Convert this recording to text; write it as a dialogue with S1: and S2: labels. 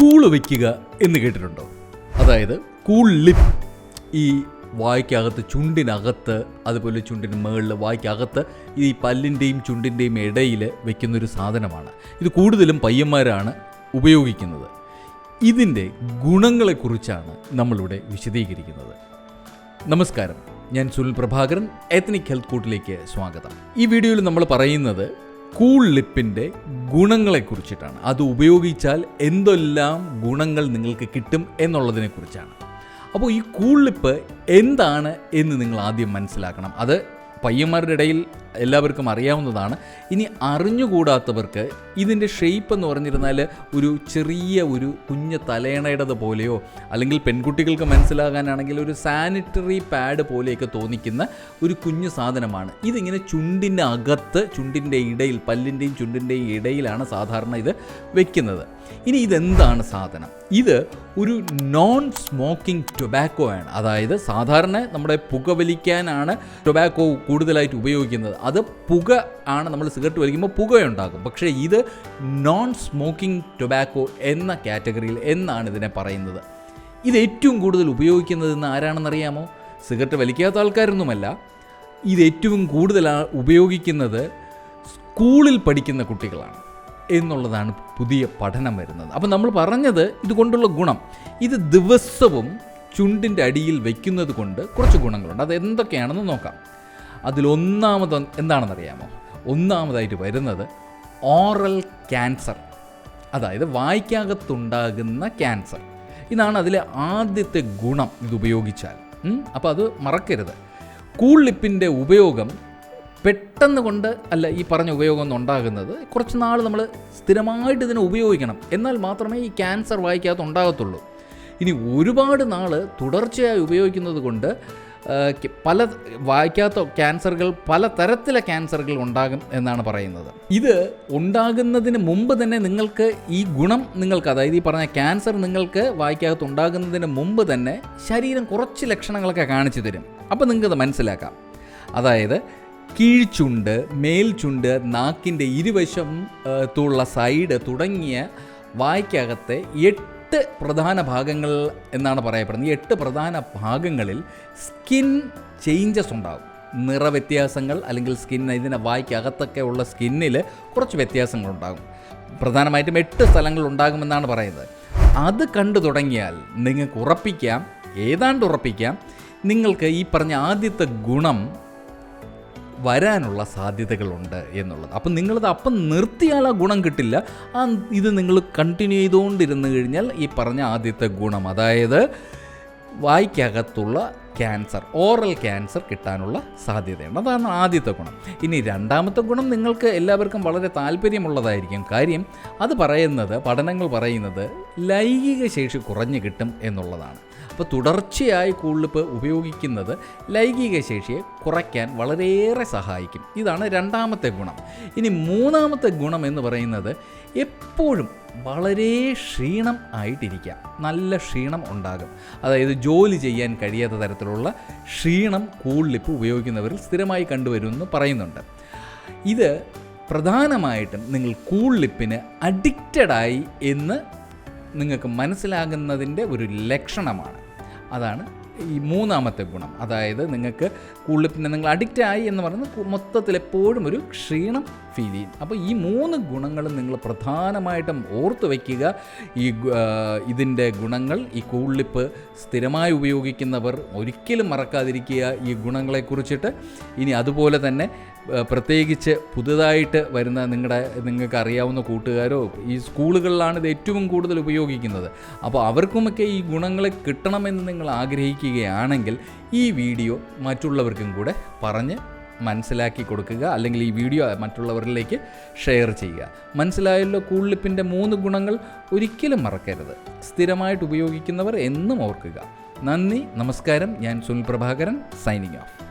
S1: Cool വയ്ക്കുക എന്ന് കേട്ടിട്ടുണ്ടോ? അതായത് കൂൾ ലിപ്പ് ഈ വായ്ക്കകത്ത് ചുണ്ടിനകത്ത് അതുപോലെ ചുണ്ടിന് മുകളിൽ വായ്ക്കകത്ത് ഈ പല്ലിന്റെയും ചുണ്ടിന്റെയും ഇടയിൽ വെക്കുന്നൊരു സാധനമാണ്. ഇത് കൂടുതലും പയ്യന്മാരാണ് ഉപയോഗിക്കുന്നത്. ഇതിന്റെ ഗുണങ്ങളെക്കുറിച്ചാണ് നമ്മളിവിടെ വിശദീകരിക്കുന്നത്. നമസ്കാരം. ഞാൻ സുനിൽ പ്രഭാകരൻ എത്നിക് ഹെൽത്ത് കൂട്ടിലേക്ക് സ്വാഗതം. ഈ വീഡിയോയിൽ നമ്മൾ പറയുന്നത് കൂൾ ലിപ്പിന്റെ ഗുണങ്ങളെക്കുറിച്ചിട്ടാണ്. അത് ഉപയോഗിച്ചാൽ എന്തെല്ലാം ഗുണങ്ങൾ നിങ്ങൾക്ക് കിട്ടും എന്നുള്ളതിനെക്കുറിച്ചാണ്. അപ്പോൾ ഈ കൂൾ ലിപ്പ് എന്താണ് എന്ന് നിങ്ങൾ ആദ്യം മനസ്സിലാക്കണം. അത് പയ്യന്മാരുടെ ഇടയിൽ എല്ലാവർക്കും അറിയാവുന്നതാണ്. ഇനി അറിഞ്ഞുകൂടാത്തവർക്ക് ഇതിന്റെ ഷെയ്പ്പ് എന്ന് പറഞ്ഞിരുന്നാൽ ഒരു ചെറിയ ഒരു കുഞ്ഞ തലയണയുടേത് പോലെയോ അല്ലെങ്കിൽ പെൺകുട്ടികൾക്ക് മനസ്സിലാകാനാണെങ്കിൽ ഒരു സാനിറ്ററി പാഡ് പോലെയൊക്കെ തോന്നിക്കുന്ന ഒരു കുഞ്ഞു സാധനമാണ്. ഇതിങ്ങനെ ചുണ്ടിന്റെ അകത്ത് ചുണ്ടിന്റെ ഇടയിൽ പല്ലിന്റെയും ചുണ്ടിന്റെയും ഇടയിലാണ് സാധാരണ ഇത് വെക്കുന്നത്. ഇനി ഇതെന്താണ് സാധനം? ഇത് ഒരു നോൺ സ്മോക്കിംഗ് ടൊബാക്കോ ആണ്. അതായത് സാധാരണ നമ്മുടെ പുകവലിക്കാനാണ് ടൊബാക്കോ കൂടുതലായിട്ട് ഉപയോഗിക്കുന്നത്. അത് പുക ആണ് നമ്മൾ സിഗരറ്റ് വലിക്കുമ്പോൾ പുകയുണ്ടാകും പക്ഷേ ഇത് നോൺ സ്മോക്കിംഗ് ടൊബാക്കോ എന്ന കാറ്റഗറിയിൽ എന്നാണ് ഇതിനെ പറയുന്നത്. ഇത് ഏറ്റവും കൂടുതൽ ഉപയോഗിക്കുന്നത് എന്ന് ആരാണെന്നറിയാമോ സിഗരറ്റ് വലിക്കാത്ത ആൾക്കാരൊന്നുമല്ല. ഇത് ഏറ്റവും കൂടുതൽ ഉപയോഗിക്കുന്നത് സ്കൂളിൽ പഠിക്കുന്ന കുട്ടികളാണ് എന്നുള്ളതാണ് പുതിയ പഠനം വരുന്നത്. അപ്പം നമ്മൾ പറഞ്ഞത് ഇതുകൊണ്ടുള്ള ഗുണം. ഇത് ദിവസവും ചുണ്ടിന്റെ അടിയിൽ വയ്ക്കുന്നത് കൊണ്ട് കുറച്ച് ഗുണങ്ങളുണ്ട്. അത് എന്തൊക്കെയാണെന്ന് നോക്കാം. അതിലൊന്നാമത് എന്താണെന്നറിയാമോ? ഒന്നാമതായിട്ട് വരുന്നത് ഓറൽ ക്യാൻസർ. അതായത് വായ്ക്കകത്തുണ്ടാകുന്ന ക്യാൻസർ. ഇതാണ് അതിലെ ആദ്യത്തെ ഗുണം ഇതുപയോഗിച്ചാൽ. അപ്പോൾ അത് മറക്കരുത്. കൂൾ ലിപ്പിന്റെ ഉപയോഗം പെട്ടെന്ന് കൊണ്ട് അല്ല ഈ പറഞ്ഞ ഉപയോഗം ഒന്നും ഉണ്ടാകുന്നത് കുറച്ച് നാൾ നമ്മൾ സ്ഥിരമായിട്ട് ഇതിനെ ഉപയോഗിക്കണം. എന്നാൽ മാത്രമേ ഈ ക്യാൻസർ വായിക്കാത്ത ഉണ്ടാകത്തുള്ളൂ. ഇനി ഒരുപാട് നാൾ തുടർച്ചയായി ഉപയോഗിക്കുന്നത് കൊണ്ട് പല വായിക്കാത്ത ക്യാൻസറുകൾ പല തരത്തിലെ ക്യാൻസറുകൾ ഉണ്ടാകും എന്നാണ് പറയുന്നത്. ഇത് ഉണ്ടാകുന്നതിന് മുമ്പ് തന്നെ നിങ്ങൾക്ക് ഈ ഗുണം നിങ്ങൾക്ക് അതായത് ഈ പറഞ്ഞ ക്യാൻസർ നിങ്ങൾക്ക് വായിക്കാത്ത ഉണ്ടാകുന്നതിന് മുമ്പ് തന്നെ ശരീരം കുറച്ച് ലക്ഷണങ്ങളൊക്കെ കാണിച്ചു തരും. അപ്പോൾ നിങ്ങൾക്കത് മനസ്സിലാക്കാം. അതായത് കീഴ്ചുണ്ട് മേൽചുണ്ട് നാക്കിന്റെ ഇരുവശം തുള്ള സൈഡ് തുടങ്ങിയ വായ്ക്കകത്തെ എട്ട് പ്രധാന ഭാഗങ്ങൾ എന്നാണ് പറയപ്പെടുന്നത്. ഈ എട്ട് പ്രധാന ഭാഗങ്ങളിൽ സ്കിൻ ചേഞ്ചസ് ഉണ്ടാകും. നിറവ്യത്യാസങ്ങൾ അല്ലെങ്കിൽ സ്കിൻ ഇതിനെ വായ്ക്കകത്തൊക്കെ ഉള്ള സ്കിന്നിൽ കുറച്ച് വ്യത്യാസങ്ങളുണ്ടാകും പ്രധാനമായിട്ടും എട്ട് സ്ഥലങ്ങൾ ഉണ്ടാകുമെന്നാണ് പറയുന്നത്. അത് കണ്ടു തുടങ്ങിയാൽ നിങ്ങൾക്ക് ഉറപ്പിക്കാം. ഏതാണ്ട് ഉറപ്പിക്കാം. നിങ്ങൾക്ക് ഈ പറഞ്ഞ ആദ്യത്തെ ഗുണം വരാനുള്ള സാധ്യതകളുണ്ട് എന്നുള്ളത്. അപ്പം നിങ്ങളത് അപ്പം നിർത്തിയാൽ ആ ഗുണം കിട്ടില്ല. ആ ഇത് നിങ്ങൾ കണ്ടിന്യൂ ചെയ്തുകൊണ്ടിരുന്നു കഴിഞ്ഞാൽ ഈ പറഞ്ഞ ആദ്യത്തെ ഗുണം അതായത് വായ്ക്കകത്തുള്ള ക്യാൻസർ ഓറൽ ക്യാൻസർ കിട്ടാനുള്ള സാധ്യതയുണ്ട്. അതാണ് ആദ്യത്തെ ഗുണം. ഇനി രണ്ടാമത്തെ ഗുണം നിങ്ങൾക്ക് എല്ലാവർക്കും വളരെ താല്പര്യമുള്ളതായിരിക്കും. കാര്യം അത് പറയുന്നത് പഠനങ്ങൾ പറയുന്നത് ലൈംഗിക ശേഷി കുറഞ്ഞു കിട്ടും എന്നുള്ളതാണ്. അപ്പോൾ തുടർച്ചയായി കൂളിപ്പ് ഉപയോഗിക്കുന്നത് ലൈംഗിക ശേഷിയെ കുറയ്ക്കാൻ വളരെയേറെ സഹായിക്കും. ഇതാണ് രണ്ടാമത്തെ ഗുണം. ഇനി മൂന്നാമത്തെ ഗുണം എന്ന് പറയുന്നത് എപ്പോഴും വളരെ ക്ഷീണം ആയിട്ടിരിക്കാം. നല്ല ക്ഷീണം ഉണ്ടാകും. അതായത് ജോലി ചെയ്യാൻ കഴിയാത്ത തരത്തിലുള്ള ക്ഷീണം കൂളിപ്പ് ഉപയോഗിക്കുന്നവരിൽ സ്ഥിരമായി കണ്ടുവരുമെന്ന് പറയുന്നുണ്ട്. ഇത് പ്രധാനമായിട്ടും നിങ്ങൾ കൂളിപ്പിന് അഡിക്റ്റഡായി എന്ന് നിങ്ങൾക്ക് മനസ്സിലാകുന്നതിന്റെ ഒരു ലക്ഷണമാണ്. അതാണ് ഈ മൂന്നാമത്തെ ഗുണം. അതായത് നിങ്ങൾക്ക് കൂടുതൽ പിന്നെ നിങ്ങൾ അഡിക്റ്റ് ആയി എന്ന് പറയുന്നത് മൊത്തത്തിൽ എപ്പോഴും ഒരു ക്ഷീണം ഫീൽ ചെയ്യും. അപ്പോൾ ഈ മൂന്ന് ഗുണങ്ങളും നിങ്ങൾ പ്രധാനമായിട്ടും ഓർത്തു വയ്ക്കുക. ഈ ഇതിന്റെ ഗുണങ്ങൾ ഈ കൂളിപ്പ് സ്ഥിരമായി ഉപയോഗിക്കുന്നവർ ഒരിക്കലും മറക്കാതിരിക്കുക ഈ ഗുണങ്ങളെക്കുറിച്ചിട്ട്. ഇനി അതുപോലെ തന്നെ പ്രത്യേകിച്ച് പുതുതായിട്ട് വരുന്ന നിങ്ങളുടെ നിങ്ങൾക്ക് അറിയാവുന്ന കൂട്ടുകാരോ ഈ സ്കൂളുകളിലാണ് ഇത് ഏറ്റവും കൂടുതൽ ഉപയോഗിക്കുന്നത്. അപ്പോൾ അവർക്കുമൊക്കെ ഈ ഗുണങ്ങളെ കിട്ടണമെന്ന് നിങ്ങൾ ആഗ്രഹിക്കുകയാണെങ്കിൽ ഈ വീഡിയോ മറ്റുള്ളവർക്കും കൂടെ പറഞ്ഞ് മനസ്സിലാക്കി കൊടുക്കുക അല്ലെങ്കിൽ ഈ വീഡിയോ മറ്റുള്ളവരിലേക്ക് ഷെയർ ചെയ്യുക. മനസ്സിലായല്ലോ കൂളിപ്പിന്റെ മൂന്ന് ഗുണങ്ങൾ ഒരിക്കലും മറക്കരുത്. സ്ഥിരമായിട്ട് ഉപയോഗിക്കുന്നവർ എന്നും ഓർക്കുക. നന്ദി നമസ്കാരം. ഞാൻ സുനിൽ പ്രഭാകരൻ സൈനിങ് ഓഫ്.